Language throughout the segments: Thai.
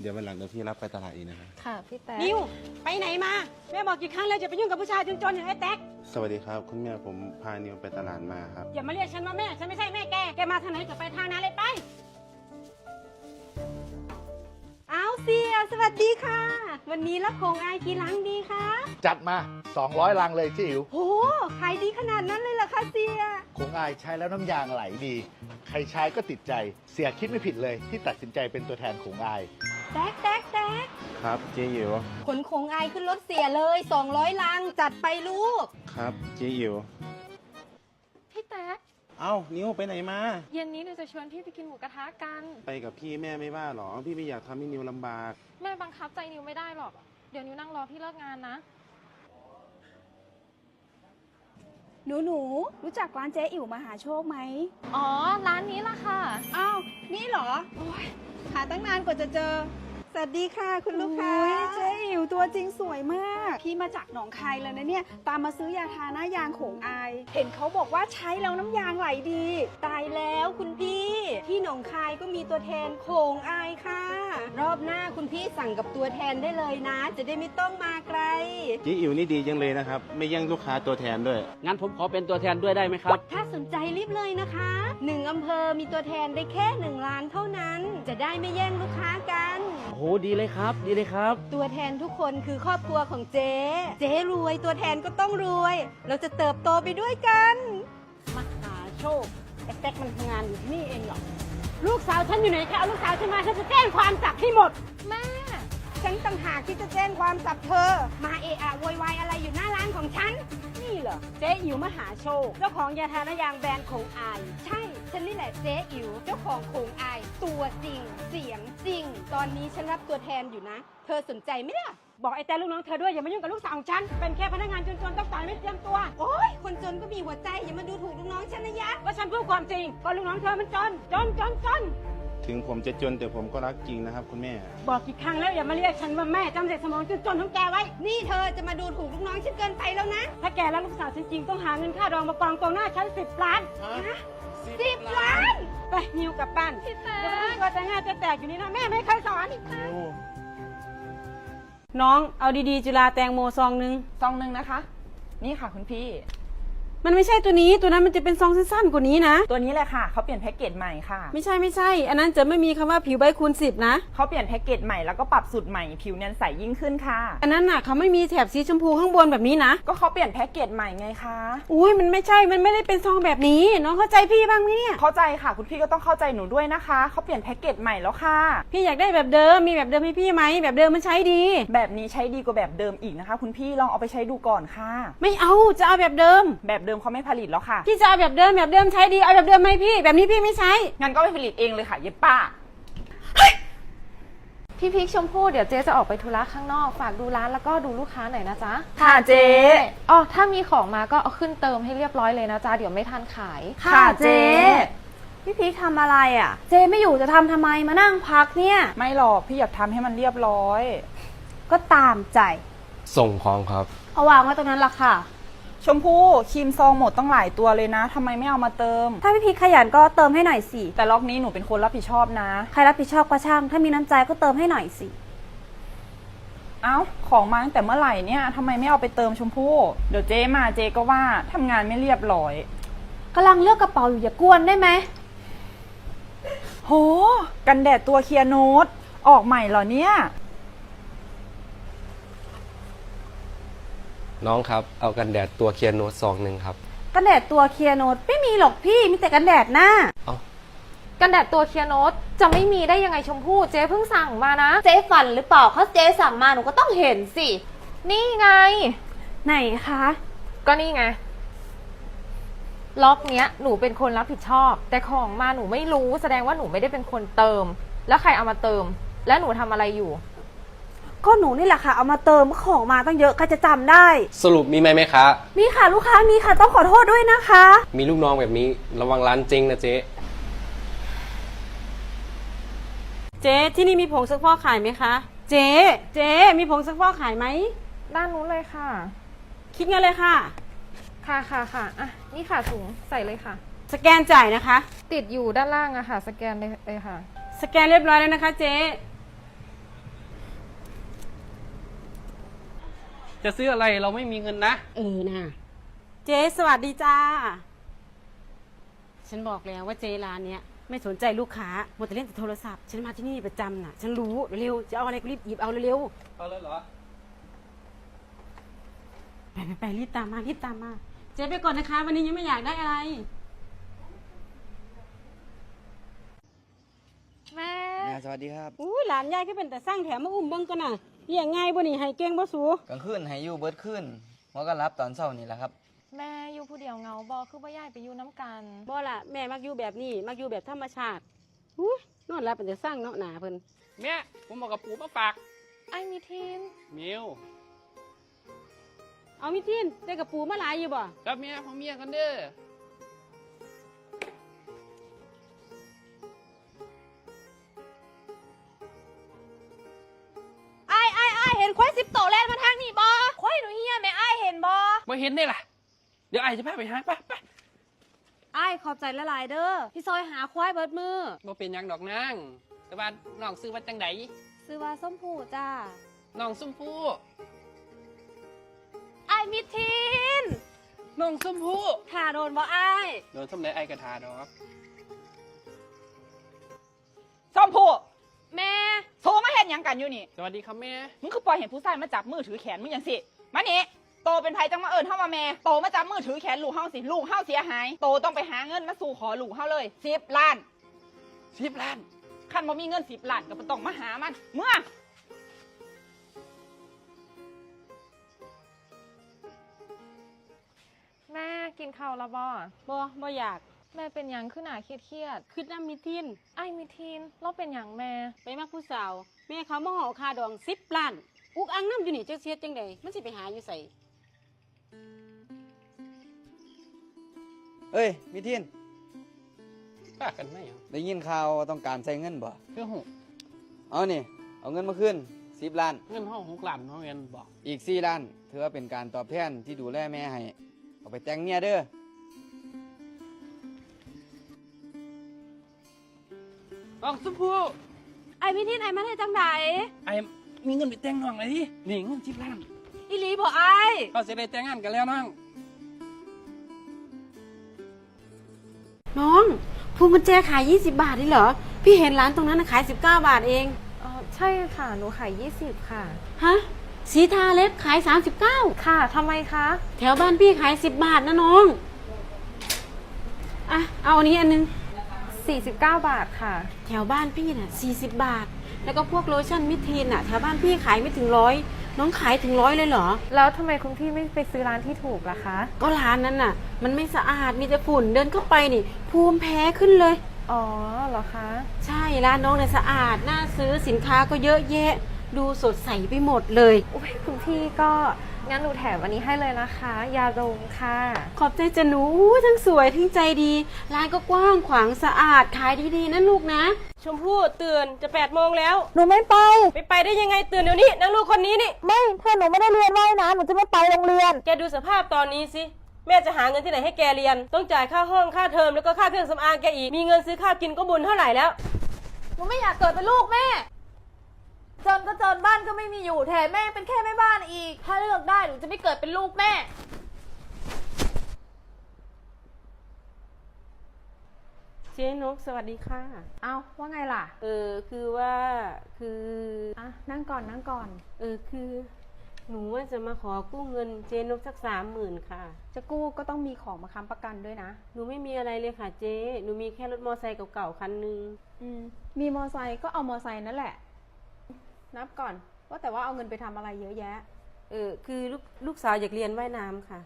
เดี๋ยววันหลังเดี๋ยวพี่รับไปตลาดอีกนะครับค่ะพี่แต๊กนิวไปไหนมาแม่บอกกี่ครั้งแล้วอย่าไปยุ่งกับผู้ชายจนๆอย่างไอ้แต๊กสวัสดีครับ คุณแม่ผมพานิวไปตลาดมาครับ อย่ามาเรียกฉันว่าแม่ฉันไม่ใช่แม่แกแกมาทางไหนก็ไปทางนั้นเลยไปเอาเสียสวัสดีค่ะ วันนี้ละคงอายกี่หลังดีคะจัดมา 200 ลังเลยเจิ๋วโหขายดีขนาดนั้นเลยเหรอคะเสียคงอายใช้แล้วน้ำยางไหลดี ใครใช้ก็ติดใจ เสียคิดไม่ผิดเลยที่ตัดสินใจเป็นตัวแทนคงอาย แต๊กแต๊กแต๊กครับเจ๊อิ๋วขนคงอายขึ้นรถเสียเลย 200 ลังจัดไปลูก ครับเจ๊อิ๋วพี่แต๊กเอ้านิวไปไหนมา เย็นนี้หนูจะชวนพี่ไปกินหมูกระทะกัน ไปกับพี่แม่ไม่ว่าหรอ พี่ไม่อยากทำให้นิวลำบาก แม่บังคับใจนิวไม่ได้หรอก เดี๋ยวนิวนั่งรอพี่เลิกงานนะ หนูหนูรู้จักร้านเจ๊อิ๋วมหาโชคไหมอ๋อ ร้านนี้ล่ะค่ะ อ้าว นี่เหรอ โอ้ย หาตั้งนานกว่าจะเจอ สวัสดีค่ะคุณลูกค้าเจ๊อิ๋วตัวจริงสวยมาก พี่มาจากหนองคายเลยนะเนี่ย ตามมาซื้อยาทาหน้ายางโขงอาย เห็นเขาบอกว่าใช้แล้วน้ำยางไหลดี ตายแล้วคุณพี่ ที่หนองคายก็มีตัวแทนโขงอายค่ะ รอบหน้าคุณพี่สั่งกับตัวแทนได้เลยนะ จะได้ไม่ต้องมาไกลเจ๊อิ๋วนี่ดีจังเลยนะครับ ไม่แย่งลูกค้าตัวแทนด้วย งั้นผมขอเป็นตัวแทนด้วยได้ไหมครับ ถ้าสนใจรีบเลยนะคะหนึ่งอำเภอมีตัวแทนได้แค่หนึ่งล้านเท่านั้น จะได้ไม่แย่งลูกค้ากันโอ้โหดีเลยครับ ดีเลยครับ ตัวแทนทุกคนคือครอบครัวของเจ๊ เจ๊รวยตัวแทนก็ต้องรวย เราจะเติบโตไปด้วยกันมหาโชคไอ้แป๊กมันทำงานอยู่ที่นี่เองเหรอ ลูกสาวฉันอยู่ไหนคะเอาลูกสาวฉันมาฉันจะแจ้งความจับให้หมด แม่ฉันต่างหากที่จะแจ้งความจับเธอ มาเอะอะโวยวายอะไรอยู่หน้าร้านของฉัน นี่เหรอ เจ๊อิ๋วมหาโชค เจ้าของยาทานายางแบรนด์โคงอาย ใช่ ฉันนี่แหละเจ๊อิ๋วเจ้าของโคงอาย ตัวจริง เสียงจริง ตอนนี้ฉันรับตัวแทนอยู่นะ เธอสนใจไหมล่ะ บอกไอ้แต่ลูกน้องเธอด้วยอย่ามายุ่งกับลูกสาวของฉัน เป็นแค่พนักงานจนๆต้องต่อยไม่เตรียมตัว โอ๊ยคนจนก็มีหัวใจอย่ามาดูถูกลูกน้องฉันนะยะก็ฉันพูดความจริงก็ลูกน้องเธอมันจน จนจนจน ถึงผมจะจนแต่ผมก็รักจริงนะครับ คุณแม่ บอกกี่ครั้งแล้วอย่ามาเรียกฉันว่าแม่จำเด็กสมองจนๆของแกไว้ นี่เธอจะมาดูถูกลูกน้องฉันเกินไปแล้วนะ ถ้าแกแล้วลูกสาวฉันจริงต้องหาเงินค่าดองมากองกองหน้าฉันสิบล้าน ฮะ สิบล้าน ไปนิวกลับบ้านพี่แต๊กเดี๋ยวมันตัวแต่ง่ายจะแตกอยู่นี่นะแม่ไม่เคยสอน น้องเอาดีๆ จุฬาแตงโมซองนึง ซองหนึ่งนะคะ นี่ค่ะคุณพี่ มันไม่ใช่ตัวนี้ตัวนั้นมันจะเป็นซองสั้นๆกว่านี้นะ ตัวนี้แหละค่ะ เขาเปลี่ยนแพ็กเกจใหม่ค่ะ ไม่ใช่ไม่ใช่ อันนั้นจะไม่มีคำว่าผิวใบคูณสิบนะ เขาเปลี่ยนแพ็กเกจใหม่แล้วก็ปรับสูตรใหม่ผิวเนียนใสยิ่งขึ้นค่ะ อันนั้นน่ะเขาไม่มีแถบสีชมพูข้างบนแบบนี้นะ ก็เขาเปลี่ยนแพ็กเกจใหม่ไงคะ อุ้ยมันไม่ใช่ มันไม่ได้เป็นซองแบบนี้ น้องเข้าใจพี่บ้างไหมเนี่ย เข้าใจค่ะ คุณพี่ก็ต้องเข้าใจหนูด้วยนะคะ เขาเปลี่ยนแพ็กเกจใหม่แล้วค่ะ พี่อยากได้แบบเดิม มีแบบเดิมให้พี่ไหม แบบเดิมมันใช้ดี แบบนี้ใช้ดีกว่าแบบเดิมอีกนะคะ คุณพี่ลองเอาไปใช้ดูก่อนค่ะ ไม่เอา จะเอาแบบเดิม แบบเดิมเขาไม่ผลิตแล้วค่ะ พี่จะเอาแบบเดิมแบบเดิมใช้ดีเอาแบบเดิมไหมพี่ แบบนี้พี่ไม่ใช้ งั้นก็ไปผลิตเองเลยค่ะ เย็บป้า พี่พิกชมพู่เดี๋ยวเจ๊จะออกไปธุระข้างนอก ฝากดูร้านแล้วก็ดูลูกค้าหน่อยนะจ๊ะค่ะเจ๊ อ๋อถ้ามีของมาก็เอาขึ้นเติมให้เรียบร้อยเลยนะจ๊ะเดี๋ยวไม่ทันขาย ค่ะเจ๊ พี่พีคทำอะไรอะ เจ๊ไม่อยู่จะทำทำไมมานั่งพักเนี่ย ไม่หรอกพี่อยากทำให้มันเรียบร้อย ก็ตามใจ ส่งของครับ เอาวางไว้ตรงนั้นละค่ะ ชมพู่ครีมซองหมดต้องหลายตัวเลยนะทำไมไม่เอามาเติม ถ้าพี่พีคขยันก็เติมให้หน่อยสิ แต่ล็อกนี้หนูเป็นคนรับผิดชอบนะ ใครรับผิดชอบก็ช่าง ถ้ามีน้ำใจก็เติมให้หน่อยสิ เอ้า ของมาตั้งแต่เมื่อไหร่เนี่ยทำไมไม่เอาไปเติมชมพู่ เดี๋ยวเจ๊มาเจ๊ก็ว่าทำงานไม่เรียบร้อย กำลังเลือกกระเป๋าอยู่อย่ากวนได้ไหม โห กันแดดตัวเคลียร์โนตออกใหม่เหรอเนี่ย น้องครับเอากันแดดตัวเคลียร์โนตซองหนึ่งครับ กันแดดตัวเคลียร์โนตไม่มีหรอกพี่มีแต่กันแดดหน้ากันแดดตัวเคลียร์โนตจะไม่มีได้ยังไงชมพู่เจ๊เพิ่งสั่งมานะ เจ๊ฝันหรือเปล่าเขาเจ๊สั่งมาหนูก็ต้องเห็นสิ นี่ไง ไหนคะก็นี่ไง ล็อกเนี้ยหนูเป็นคนรับผิดชอบ แต่ของมาหนูไม่รู้แสดงว่าหนูไม่ได้เป็นคนเติม แล้วใครเอามาเติม แล้วหนูทำอะไรอยู่ ก็หนูนี่แหละค่ะ เอามาเติมของมาตั้งเยอะใครจะจำได้ สรุปมีไหมไหมคะ มีค่ะลูกค้ามีค่ะต้องขอโทษด้วยนะคะ มีลูกน้องแบบนี้ระวังร้านเจ๊งนะเจ๊เจ๊ที่นี่มีผงซักฟอกขายไหมคะ เจ๊เจ๊มีผงซักฟอกขายไหม ด้านนู้นเลยค่ะ คิดเงินเลยค่ะ ค่ะค่ะค่ะอะ นี่ค่ะถุงใส่เลยค่ะ สแกนจ่ายนะคะ ติดอยู่ด้านล่างอะค่ะ สแกนเลยเลยค่ะ สแกนเรียบร้อยแล้วนะคะเจ๊ จะซื้ออะไรเราไม่มีเงินนะ เออนะเจ๊สวัสดีจ้า ฉันบอกแล้วว่าเจ๊ร้านเนี้ยไม่สนใจลูกค้าหมดแต่เล่นแต่โทรศัพท์ ฉันมาที่นี่ประจำน่ะ ฉันรู้เร็วๆจะเอาอะไรก็รีบหยิบเอาเร็วเอาเลยเหรอ ๆไปไปไปรีบตามมารีบตามมา เจ๊ไปก่อนนะคะ วันนี้ยังไม่อยากได้อะไร แม่สวัสดีครับอุ้ยหลานยายก็เป็นแต่สร้างแถมมาอุ้มเบิ้งกันน่ะ เลี้ยงง่ายบ่นี่ให้เก่งบ่สูกลางคืนให้อยู่เบิดขึ้นหมอก็รับตอนเช้านี่แหละครับ แม่อยู่ผู้เดียวเหงาบอคือว่าย้ายไปอยู่น้ำกัน บ่ล่ะแม่มักอยู่แบบนี้มักอยู่แบบธรรมชาติอุ้ยนอนหลับเป็นแต่สร้างเนาะหนาเพิ่นแม่ผมบอกกับปู่มาฝากไอ้มีทีมมิวเอามิทินได้กับปูมาหลายอยู่บ่กับเมียของเมียกันเด้อ ควายสิบโตแลนมาทางนี่บอควายหนูเฮียแม่ไอ้เห็นบอมาเห็นได้ล่ะ เดี๋ยวไอ้จะพาไปหาไปไปไอ้ขอบใจละลายเด้อพี่ซอยหาควายเบิดมือบ่เป็นหยังดอกนางแต่ว่าน้องซื้อมาจังไดซื้อว่าส้มผูจ้าน้องส้มผู้ไอ้มีทีนน้องส้มผู้ถ่าโดนบอไอ้โดนส้มไหนไอ้กระทาดอกส้มผู้แม่ โทรมาเห็นยังกันอยู่นี่ สวัสดีครับแม่ มึงคือปล่อยเห็นผู้ชายมาจับมือถือแขนมึงอย่างสิมานี่โตเป็นไผจังมาเอิญเข้ามาแม่โตมาจับมือถือแขนลูกเฮาสิลูกเฮาเสียหาย โตต้องไปหาเงินมาสู่ขอลูกเฮาเลยสิบล้านสิบล้านคันบ่มีเงินสิบล้านก็บ่ต้องมาหามัน เมื่อแม่กินข้าวและบอบ่บ่อยาก แม่เป็นหยังขึ้นหนาเครียดเครียดคิดน้ำมิทิน ๆไอ้มีทีนเราเป็นหยังแม่ ไปมักผู้สาวแม่เขามาห่อคาดอง10ล้าน อุกอังน้ำอยู่นี่จักเสียจังไดมันสิไปหาอยู่ไสเอ้ยมิทินป้ากันไหมเหรอได้ยินข่าวว่าต้องการใช้เงินบ่ คือหูเอานี่ เอาเงินมาขึ้นสิบล้าน เงินห้องหกล้านเนาะเงินบอกอีกสี่ล้านถือว่าเป็นการตอบแทนที่ดูแลแม่ให้ เอาไปแต่งเมียเด้อ น้องส้มผู้ไอ้มิทินไอ้มาได้จังไดไอ้มีเงินไปแต่งน้องเลยที่นี่เงินสิบล้านอีหลีบ่ไอ้เราจะได้แต่งงานกันแล้วน้อง น้องพวงกุญแจขาย 20 บาทนี่เหรอ พี่เห็นร้านตรงนั้นนะขาย 19 บาทเอง อ๋อใช่ค่ะ หนูขาย 20 ค่ะ ฮะ สีทาเล็บขาย 39 ค่ะทำไมคะ แถวบ้านพี่ขาย 10 บาทนะน้อง อะ เอาอันนี้อันนึง 49 บาทค่ะ แถวบ้านพี่น่ะ40 บาท แล้วก็พวกโลชั่นมิทีนน่ะแถวบ้านพี่ขายไม่ถึงร้อยน้องขายถึงร้อยเลยเหรอ แล้วทำไมคุณพี่ไม่ไปซื้อร้านที่ถูกล่ะคะ ก็ร้านนั้นน่ะ มันไม่สะอาดมีแต่ฝุ่นเดินเข้าไปนี่ ภูมิแพ้ขึ้นเลย อ๋อเหรอคะ ใช่ร้านน้องเนี่ยสะอาดน่าซื้อสินค้าก็เยอะแยะ ดูสดใสไปหมดเลย อุ้ยคุณพี่ก็ งั้นหนูแถมอันนี้ให้เลยนะคะ ยาดมค่ะ ขอบใจจะหนูอู้ทั้งสวยทั้งใจดีร้านก็กว้างขวางสะอาดขายดีๆนะลูกนะ ชมพู่ตื่นจะแปดโมงแล้ว หนูไม่ไปไปไปได้ยังไงตื่นเดี๋ยวนี้นางลูกคนนี้นี่ไม่ถ้าหนูไม่ได้เรียนว่ายน้ำหนูจะไม่ไปโรงเรียน แกดูสภาพตอนนี้สิแม่จะหาเงินที่ไหนให้แกเรียน ต้องจ่ายค่าห้องค่าเทอมแล้วก็ค่าเครื่องสำอางแกอีกมีเงินซื้อข้าวกินก็บุญเท่าไหร่แล้วหนูไม่อยากเกิดเป็นลูกแม่ จนก็จนบ้านก็ไม่มีอยู่แถมแม่เป็นแค่แม่บ้านอีก ถ้าเลือกได้หนูจะไม่เกิดเป็นลูกแม่ เจ๊นกสวัสดีค่ะ เอาว่าไงล่ะ เออคือว่าคืออะนั่งก่อนนั่งก่อน เออคือ หนูว่าจะมาขอกู้เงินเจ๊นกสักสามหมื่นค่ะ จะกู้ก็ต้องมีของมาค้ำประกันด้วยนะ หนูไม่มีอะไรเลยค่ะเจ๊หนูมีแค่รถมอไซค์เก่าๆคันหนึง อืม มีมอไซค์ก็เอามอไซค์นั่นแหละ นับก่อน ว่าแต่ว่าเอาเงินไปทำอะไรเยอะแยะ เออคือลูกลูกสาวอยากเรียนว่ายน้ำค่ะ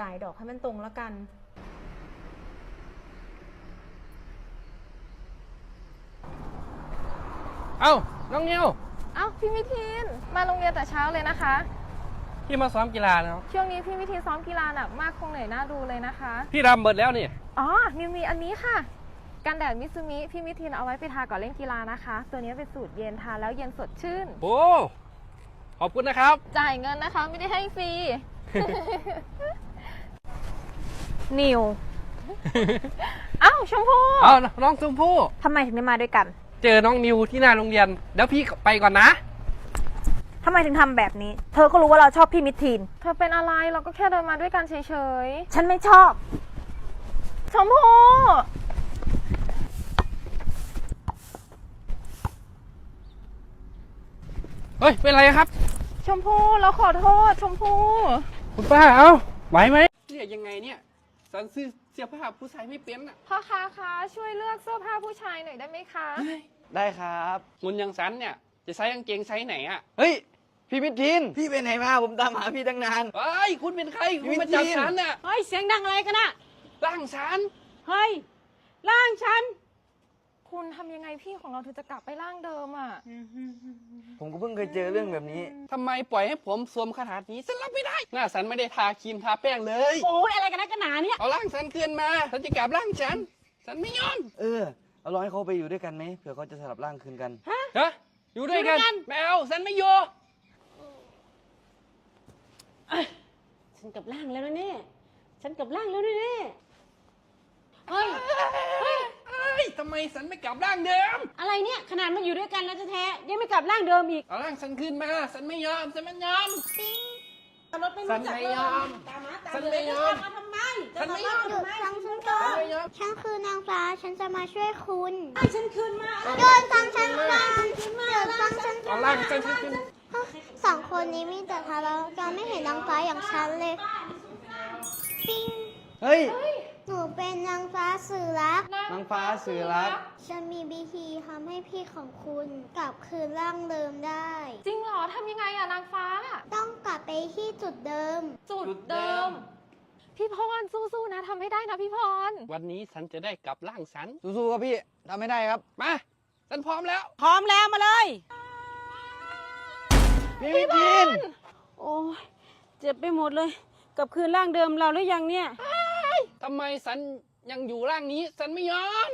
จ่ายดอกให้มันตรงแล้วกัน เอ้า น้องนิวเอ้าพี่มิทิน มาโรงเรียนแต่เช้าเลยนะคะ พี่มาซ้อมกีฬาแล้ว ช่วงนี้พี่มิทินซ้อมกีฬาหนักมากคงเหนื่อยหน้าดูเลยนะคะ พี่รำเบิดแล้วนี่ อ๋อนิวมีอันนี้ค่ะ กันแดดมิซูมิพี่มิทินเอาไว้ไปทาก่อนเล่นกีฬานะคะ ตัวนี้เป็นสูตรเย็นทาแล้วเย็นสดชื่น โอ้ขอบคุณนะครับ จ่ายเงินนะคะไม่ได้ให้ฟรี นิวเอ้าชมพู่เอาน้องชมพู่ ทำไมถึงไม่มาด้วยกัน เจอน้องนิวที่หน้าโรงเรียน เดี๋ยวพี่ไปก่อนนะ ทำไมถึงทำแบบนี้ เธอก็รู้ว่าเราชอบพี่มิทีน เธอเป็นอะไรเราก็แค่เดินมาด้วยกันเฉยฉันไม่ชอบ ๆ ชมพู่ เฮ้ย เป็นไรครับ ชมพู่เราขอโทษ ชมพู่คุณป้าเอาไหวไหมเรียกยังไงเนี่ยสันซื้อเสื้อผ้าผู้ชายไม่เป็นอะพ่อค้าคะช่วยเลือกเสื้อผ้าผู้ชายหน่อยได้ไหมคะ ได้ครับมุนยังสันเนี่ย จะใช้กางเกงไซส์ไหนอะเฮ้ยพี่มิทิน พี่ไปไหนมาผมตามหาพี่ตั้งนาน เฮ้ยคุณเป็นใครคุณมาจับฉันน่ะเฮ้ยเสียงดังอะไรกันอะร่างฉันเฮ้ยร่างฉัน คุณทำยังไงพี่ของเราถึงจะกลับไปร่างเดิมอะ ผมก็เพิ่งเคยเจอเรื่องแบบนี้ ทำไมปล่อยให้ผมสวมขนาดนี้ฉันรับไม่ได้ หน้าสันไม่ได้ทาครีมทาแป้งเลย โอ้ยอะไรกันนะกันหนาเนี่ย เอาร่างสันเกินมาฉันจะกลับร่างฉัน ฉันไม่ยอมเออ เอาลองให้เขาไปอยู่ด้วยกันไหมเผื่อเขาจะสลับร่างคืนกัน ฮะอยู่ด้วยกันอยู่ด้วยกันไม่เอาฉันไม่อยู่ฉันกลับร่างแล้วนะเนี่ย ฉันกลับร่างแล้วนะเนี่ยเฮ้ย เฮ้ย ทำไมฉันไม่กลับร่างเดิม อะไรเนี่ย ขนาดมาอยู่ด้วยกันแล้วแท้ๆยังไม่กลับร่างเดิมอีก เอาร่างฉันขึ้นมา ฉันไม่ยอม ฉันไม่ยอมรถไม่รู้จักฉันไม่เลยยอมตามมาตามฉันเลไม่ยยอมมาทำไมฉันไม่ยอม จะาทำไมฟังฉันก่อนไม่ยอม ฉันคือนางฟ้า ฉันจะมาช่วยคุณให้ฉันคืนมาโดนฟังฉันก่อนเดี๋ยวฟังฉันก่เอาอนร่างฉันขึ้น สองคนนี้มีแต่ทะเลาะกันไม่เห็นนางฟ้าอย่างฉันเลย ปิ้งเฮ้ยหนู เป็นนางฟ้าสื่อรัก นางฟ้าสื่อรักฉันมีวิธีทำให้พี่ของคุณกลับคืนร่างเดิมได้ จริงเหรอทำยังไงอะนางฟ้า ต้องกลับไปที่จุดเดิม จุดเดิม พี่พรสู้ๆนะทำให้ได้นะพี่พร วันนี้ฉันจะได้กลับร่างฉัน สู้ๆครับพี่ทำไม่ได้ครับ มา ฉันพร้อมแล้ว พร้อมแล้วมาเลย พี่มิทิน โอ้ยเจ็บไปหมดเลย กลับคืนร่างเดิมเราหรือยังเนี่ย ทำไมสันยังอยู่ร่างนี้ สันไม่ยอม